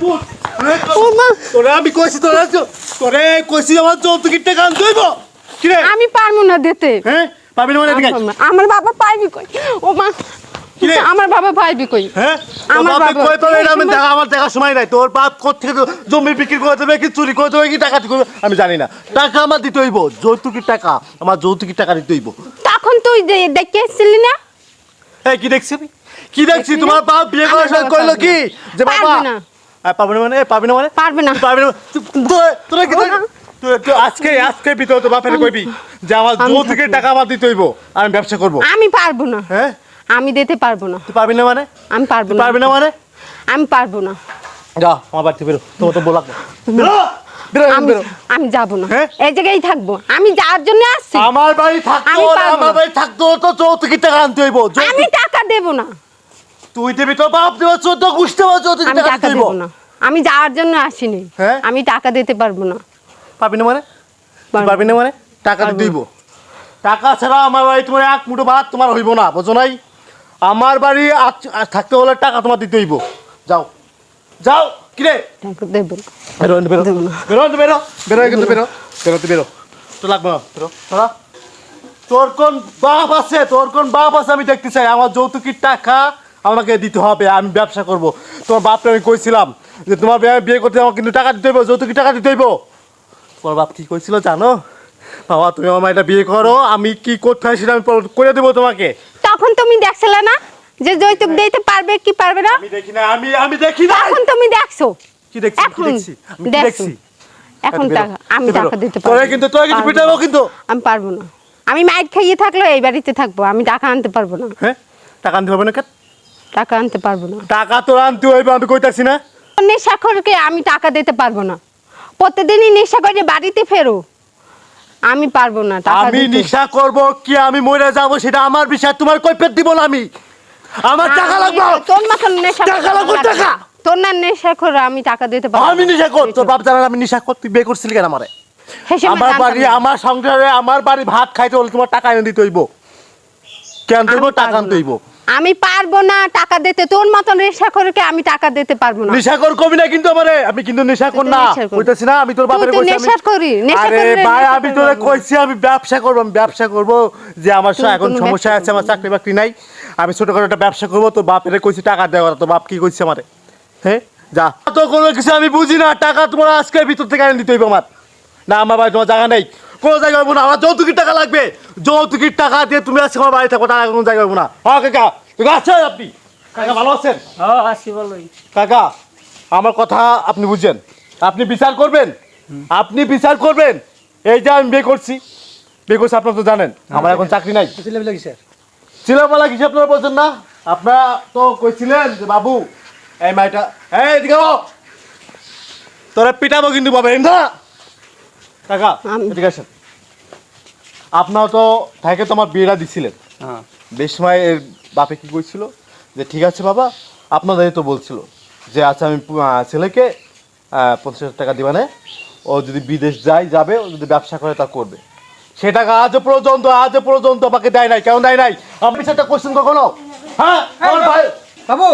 পুত আমি কইছি তোরে তোরে কইছি আমার যৌতুকের টাকা আনতে হইব কি আমি পারব না দিতে। হ্যাঁ? না মানে আমার বাবা পাইবি কই? ও মা আমার বাবা পাইবি কই? হ্যাঁ? আমার বাবা- কই পাবে এটা আমি দেখা আমার দেখার সময় নাই। তোর বাপ জমি বিক্রি করে দেবে কি চুরি করে দেবে কি টাকা করবে আমি জানি না। টাকা আমার দিতে হইব। যৌতুকের টাকা। আমার যৌতুকের টাকা দিতে হইব। তখন তুই যে- দেখে এসেছিলি না? এই কি দেখছি কি দেখছি? তোমার বাপ বিয়ে করার সময় কইলো কি? যে বাবা পারবে না। মানে এ, পারবে না। মানে পারবে না পারবে না তুই- তোরা কি আজকে আজকে ভিতরে তো বাপের কইবি যে আমার আমি যৌতুকের থাকব। টাকা আমার দিতে হইব আমি ব্যবসা করব। আমি পারব না। হ্যাঁ? আমি দিতে পারব না। তুই পারবি না মানে? আমি পারব না। পারবি না মানে? আমি পারব না। যা আমার বাড়িতে বেরো তোমার তো বলাক আমি যাব না। হ্যাঁ? এই জায়গায় থাকব। আমি যার জন্য আসছি। আমার বাড়ি থাকতো আমার বাড়ি থাকতো তো যৌতুকের টাকা আনতে হইব। আমি টাকা দেবো না। তুই দেবি তো বাপ দেবে চোদ্দ গুষ্টি যৌতুকের আমি টাকা দেবো না। আমি যাওয়ার জন্য আসিনি। হ্যাঁ? আমি টাকা দিতে পারব না। পাবি না মানে? তুই পারব। পারবি না মানে? টাকা দিতে হইব টাকা ছাড়া আমার বাড়ি তোমার এক মুঠো ভাত তোমার হইব না বুঝো নাই? আমার বাড়ি আজ- আজ থাকতে হলে টাকা তোমার দিতে হইব। যাও। যাও। কিরে টাকা দেবো না। বেরো বেরো। দেবো না। বেরো বেরো বেরো। কিন্তু বেরো। বেরোতে বেরো। তো লাগবে না বেরো। তোরা তোর কোন বাপ আছে? তোর কোন বাপ আছে? আমি দেখতে চাই। আমার যৌতুকের টাকা আমাকে দিতে হবে আমি ব্যবসা করব। তোমার বাপকে আমি কইছিলাম যে তোমার বিয়ে বিয়ে করতে আমাকে কিন্তু টাকা দিতে হইব যৌতুকের টাকা দিতে হইব। তোমার বাপ কি কইছিল জানো? বাবা তুমি আমার এটা বিয়ে করো আমি কি করতে হয় সেটা আমি করে দেবো তোমাকে? তখন তুমি দেখছিলে না যে যৌতুক দিতে পারবে কি পারবে না? আমি দেখি না আমি আমি দেখি না তখন তুমি দেখছ। কি দেখছি কি এখন দেখছি? আমি কি দেখছি। এখন টাকা আমি টাকা দিতে তোরা পারব কিন্তু তোরা কিন্তু পিটাবো কিন্তু। আমি পারব না। আমি মাইট খাইয়ে থাকলেও এই বাড়িতে থাকব আমি টাকা আনতে পারব না। হ্যাঁ? টাকা আনতে হবে না কেন? টাকা আনতে পারব না। টাকা তো আনতে হইবে আমি কইতাছি না। নেশাখোরকে আমি টাকা দিতে পারব না? প্রতিদিনই নেশা করে বাড়িতে ফেরো। আমি পারব না টাকা আমি দিতে। নিশা করব কি আমি মরে যাব সেটা আমার বিষয় তোমার কৈফিয়ত দিব না আমি। আমার টাকা লাগবে। তোর মতন নেশা টাকা লাগবে, টাকা। তোর না নেশা করে আমি টাকা দিতে পারব আমি নিশা কর তোর বাপ জানার আমি নিশা কর তুই বিয়ে করছিলি কেন আমারে? আমার বাড়ি আমার সংসারে আমার বাড়ি ভাত খাইতে হলে তোমার টাকা এনে দিতে হইব। কেন দেবো টাকা আনতে। হইব। আমি পারব না টাকা দিতে। তোর মতন নেশা করে আমি টাকা দিতে পারব না। নিশা কর কবি না কিন্তু আমারে। আমি কিন্তু নেশা কর না। কইতাছি না আমি তোর বাপের তো কইছি নেশা করি, আরে ভাই আমি তোরে কইছি আমি ব্যবসা করব আমি ব্যবসা করব যে আমার এখন সমস্যা আছে আমার চাকরি বাকরি নাই। আমি ছোটখাটো একটা ব্যবসা করব তোর বাপের কইছি টাকা দেওয়ার তো বাপ কি কইছে আমারে? হ্যাঁ? যা। তো কোনো কিছু আমি বুঝি না টাকা তোমার আজকে ভিতর থেকে এনে দিতে হইব আমার। না আমার বাড়ি তোমার জায়গা নেই। কোনো জায়গায় হইব না। আমার যৌতুকির টাকা লাগবে। যৌতুকির টাকা দিয়ে তুমি আজকে আমার বাড়ি থাকো টাকা কোনো জায়গায় হইব না। হ্যাঁ কাকা। আছেন আপনি? কাকা ভালো আছেন? হ্যাঁ আসি বলোই কাকা আমার কথা আপনি বুঝছেন? আপনি বিচার করবেন? আপনি বিচার করবেন? এই যে আমি বিয়ে করছি বিয়ে করছি আপনারা তো জানেন আমার এখন চাকরি নাই। ছেলেবেলা কি স্যার। ছেলেবেলা কিছু আপনারা বলছেন না? আপনারা তো কইছিলেন যে বাবু এই মাইটা এই এদিকে। তোরা পিটাবো কিন্তু বাবা না? কাকা এদিকে আসেন। আপনারা তো থাকে তোমার বিয়েটা দিছিলেন। হ্যাঁ। বেশ সময় এর বাপে কি কইছিল? যে ঠিক আছে বাবা। আপনাদের তো বলছিল যে আচ্ছা আমি আহ, ছেলেকে আহ, পঞ্চাশ হাজার টাকা দিবানে ও যদি বিদেশ যায় যাবে ও যদি ব্যবসা করে তা করবে। সে টাকা আজও পর্যন্ত আজও পর্যন্ত আমাকে দেয় নাই। কেন দেয় নাই? আমি সেটা কোশ্চেন কখনো? হ্যাঁ? আমার ভাই বাবু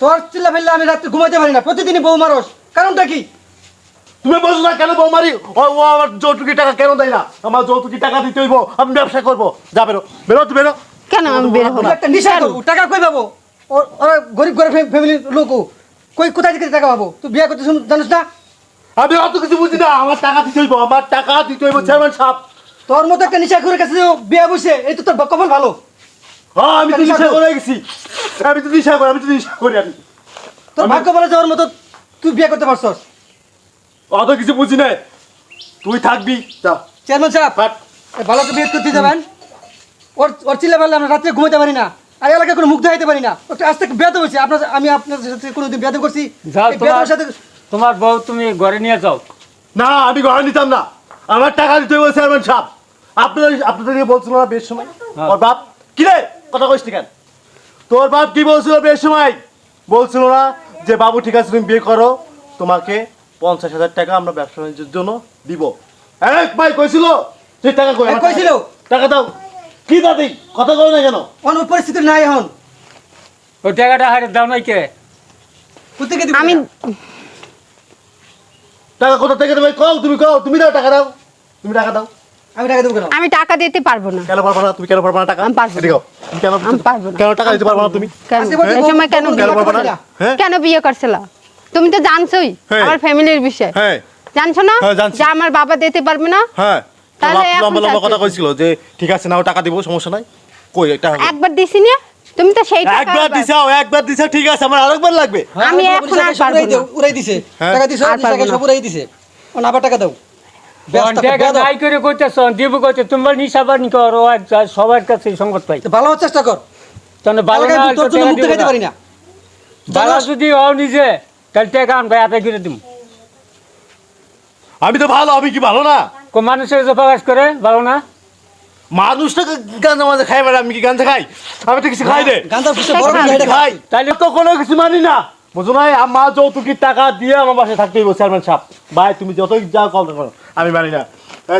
তোর চিল্লা ফেললে আমি রাত্রে ঘুমাইতে পারি না। প্রতিদিনই বউ মারস। কারণটা কি? তুমি বলছো না কেন বৌমারি? ও ও আমার যৌতুকি টাকা কেন দেয় না? আমার যৌতুকি টাকা দিতে হইব আমি ব্যবসা করব। যা বেরো। বেরো তুই বেরো। কেন আমি বের হব একটা নিশা করব টাকা কই পাবো? ওর- গরিব গরিব ফ্যামিলির লোক কই কোথায় থেকে টাকা পাবো? তুই বিয়ে করতে শুন- জানিস না? আমি অত কিছু বুঝি না। আমার টাকা দিতে হইব আমার টাকা দিতে হইব চেয়ারম্যান সাহেব। তোর মতো একটা নিশা করে কাছে বিয়ে বসে এই তো তোর কপাল ভালো। হ্যাঁ আমি তো নিশা করে গেছি। আমি তো নিশা করি আমি তো নিশা করি আমি। তোর ভাগ্য ভালো যে ওর মতো তুই বিয়ে করতে পারছস। অত কিছু বুঝি না তুই থাকবি যা। চেয়ারম্যান সাহেব ভালো তো বিয়ে করতে যাবেন? ওর ওর চিল্লা ফেললে আমরা রাত্রে ঘুমাতে পারি না। আর এলাকায় কোনো মুখ দেখাইতে পারি না। ওটা আজ থেকে বেয়াদব হয়েছে আপনার আমি আপনার সাথে কোনোদিন বেয়াদব করছি। তোমার সাথে তোমার বউ তুমি ঘরে নিয়ে যাও। না আমি ঘরে নিতাম না। আমার টাকা দিতে হইব চেয়ারম্যান সাহেব। আপনাদের আপনাদেরকে বলছিল না বেশ সময়? হ্যাঁ। ওর বাপ? কি রে? কথা কইস কেন? তোর বাপ কি বলছিল বেশ সময়? বলছিল না যে বাবু ঠিক আছে তুমি বিয়ে করো। তোমাকে পঞ্চাশ হাজার টাকা আমরা ব্যবসা বাণিজ্যের জন্য দিব। এক ভাই কইছিল? সেই টাকা কই? হ্যাঁ, টাকা- কইছিল। টাকা দাও। কি দাদি? কথা কই না কেন? অন্য পরিস্থিতি নাই এখন। ওই টাকাটা হারে দাও নাই কে? কোথেকে দিবি আমি টাকা? টাকা কোথা থেকে দেবে? কও তুমি কও তুমি দাও টাকা দাও। তুমি টাকা দাও। আমি টাকা দেবো কেন? আমি টাকা দিতে পারব না। কেন পারব না? তুমি কেন পারব না টাকা? আমি পারব আও। কেন আমি পারব না। কেন টাকা দিতে পারব না তুমি? কেন? এই সময় কেন কেন বিয়ে করছিলা? হ্যাঁ তুমি তো জানছোই হ্যাঁ। আমার ফ্যামিলির বিষয়। হ্যাঁ। জানছো না? হ্যাঁ। যে আমার বাবা দিতে পারবে না? হ্যাঁ। তাহলে লম্বা- লম্বা কথা কইছিল যে ঠিক আছে নাও টাকা দিব সমস্যা নাই। কই এটা একবার দিছি না? তুমি তো সেই টাকা একবার দিছাও একবার দিছাও ঠিক আছে আমার আরেকবার লাগবে। হ্যাঁ, আমি এখন আর পারব না। উড়াই দিছে হ্যাঁ। টাকা দিছো টাকা সব উড়াই দিছে। আবার টাকা দাও। ব্যস্ত টাকা বেয়াদব। নাই করে কইতেছ দিব কইতে তোমার করো আর সবার কাছে সংবাদ পাই। ভালো চেষ্টা কর। তাহলে ভালো না তোর জন্য মুখ দেখাইতে পারি না। ভালো যদি হও নিজে। তাহলে টাকা আনবে হাতে করে দিব আমি তো ভালো আমি কি ভালো না? কো মানুষের যে প্রকাশ করে ভালো না? মানুষটা গাঞ্জা মাঝে খাই বেড়া? আমি কি গাঞ্জা খাই? আমি তো কিছু খাই রে। খাই তাইলে তো কোনো কিছু মানি না। বুঝো নাই আমার যৌতুকির টাকা দিয়ে আমার বাসায় থাকতেই চেয়ারম্যান সাহেব। ভাই তুমি যতই যা কল করো আমি মানি না।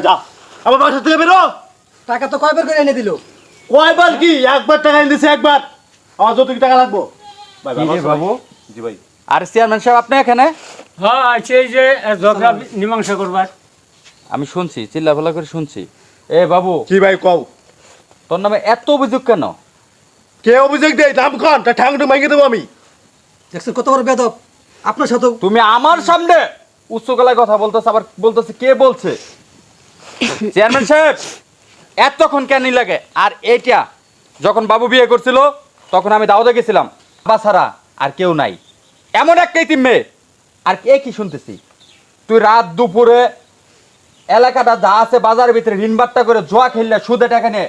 যা। আমার বাসা থেকে বেরো। টাকা তো কয়বার করে এনে দিল? কয়বার কি? একবার টাকা এনে দিছে একবার। আমার যৌতুকি টাকা লাগবো। বাবু? জি ভাই। আর চেয়ারম্যান সাহেব আপনি এখানে? হ্যাঁ আছে এই যে ঝগড়া মীমাংসা করবার। আমি শুনছি চিল্লাফাল্লা করে শুনছি। এ বাবু। কি ভাই কও? তোর নামে এত অভিযোগ কেন? কে অভিযোগ দেয়? নাম খান তা ঠাংটা মাইকে দেবো আমি। দেখছেন কত বড় বেদব। আপনার সাথে তুমি আমার সামনে উচ্চ গলায় কথা বলতেছে আবার বলতেছে কে বলছে? চেয়ারম্যান সাহেব এতক্ষণ কেন লাগে? আর এটা যখন বাবু বিয়ে করছিল তখন আমি দাওয়াতে গেছিলাম। বাবা ছাড়া আর কেউ নাই। এমন একটা ইতিম মেয়ে। আর কে কি শুনতেছি? তুই রাত দুপুরে এলাকাটা যা আছে বাজারের ভিতরে ঋণবাট্টা করে জোয়া খেললে সুদে টাকা নিয়ে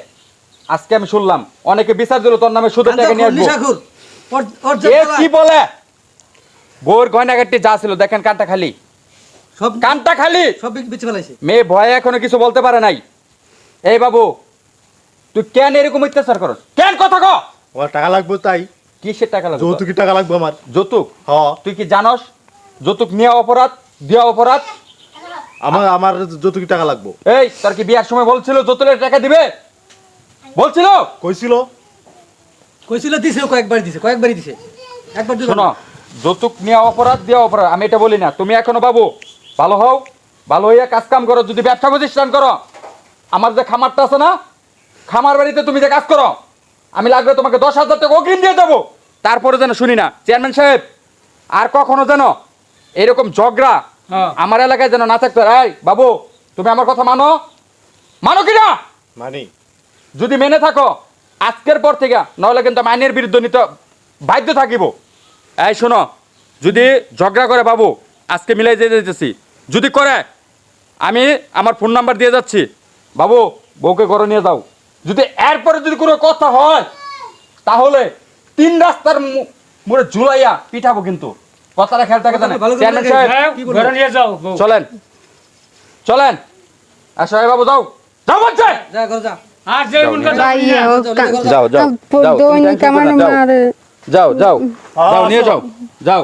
আজকে আমি শুনলাম অনেকে বিচার দিল তোর নামে সুদে টাকা নিয়ে কি বলে? বউর গয়নাগাটি যা ছিল দেখেন কানটা খালি। সব কানটা খালি। সব বেঁচে ফেলাইছে। মেয়ে ভয়ে এখনও কিছু বলতে পারে নাই। এই বাবু তুই কেন এরকম অত্যাচার করস? কেন কথা ক? টাকা লাগবে তাই। কিসের টাকা লাগবে? তোর? যৌতুকি টাকা লাগবে আমার। যৌতুক? হ তুই কি জানস? যৌতুক নেওয়া অপরাধ দেওয়া অপরাধ? আমার আমার যৌতুকি টাকা লাগবে। এই তোর কি বিয়ার সময় বলছিল যৌতুকের টাকা দিবে? বলছিল? কইছিল? কইছিল দিছে ও কয়েকবার দিছে কয়েকবারই দিছে। একবার দিল শোনো যৌতুক নেওয়া অপরাধ দেওয়া অপরাধ আমি এটা বলি না। তুমি এখনও বাবু ভালো হও ভালো হইয়া কাজ কাম করো যদি ব্যবসা প্রতিষ্ঠান করো। আমার যে খামারটা আছে না খামার বাড়িতে তুমি যে কাজ করো আমি লাগবে তোমাকে দশ হাজার টাকা অগ্রিম দিয়ে দেবো। তারপরে যেন শুনি না। চেয়ারম্যান সাহেব আর কখনো যেন এরকম ঝগড়া হ্যাঁ। আমার এলাকায় যেন না থাকতো। এই বাবু তুমি আমার কথা মানো? মানো কি না? মানি। যদি মেনে থাকো আজকের পর থেকে নাহলে কিন্তু আমি আইনের বিরুদ্ধে নিতে বাধ্য থাকিব। এই শোনো যদি ঝগড়া করে বাবু আজকে মিলাই দিয়ে যেতেছি যদি করে আমি আমার ফোন নাম্বার দিয়ে যাচ্ছি। বাবু বউকে ঘরে নিয়ে যাও। যদি এরপরে যদি কোনো কথা হয় তাহলে তিন রাস্তার মোড়ে ঝুলাইয়া পিঠাবো কিন্তু। কথাটা খেয়াল থাকে জানে চেয়ারম্যান সাহেব যাও, ঘরে নিয়ে যাও চলেন। চলেন। আসো এই বাবু যাও। যাও আর মন। ও যাও, যাও, যাও যাও যাও যাও। মারে যাও। যাও হ্যাঁ, যাও। নিয়ে। যাও। যাও।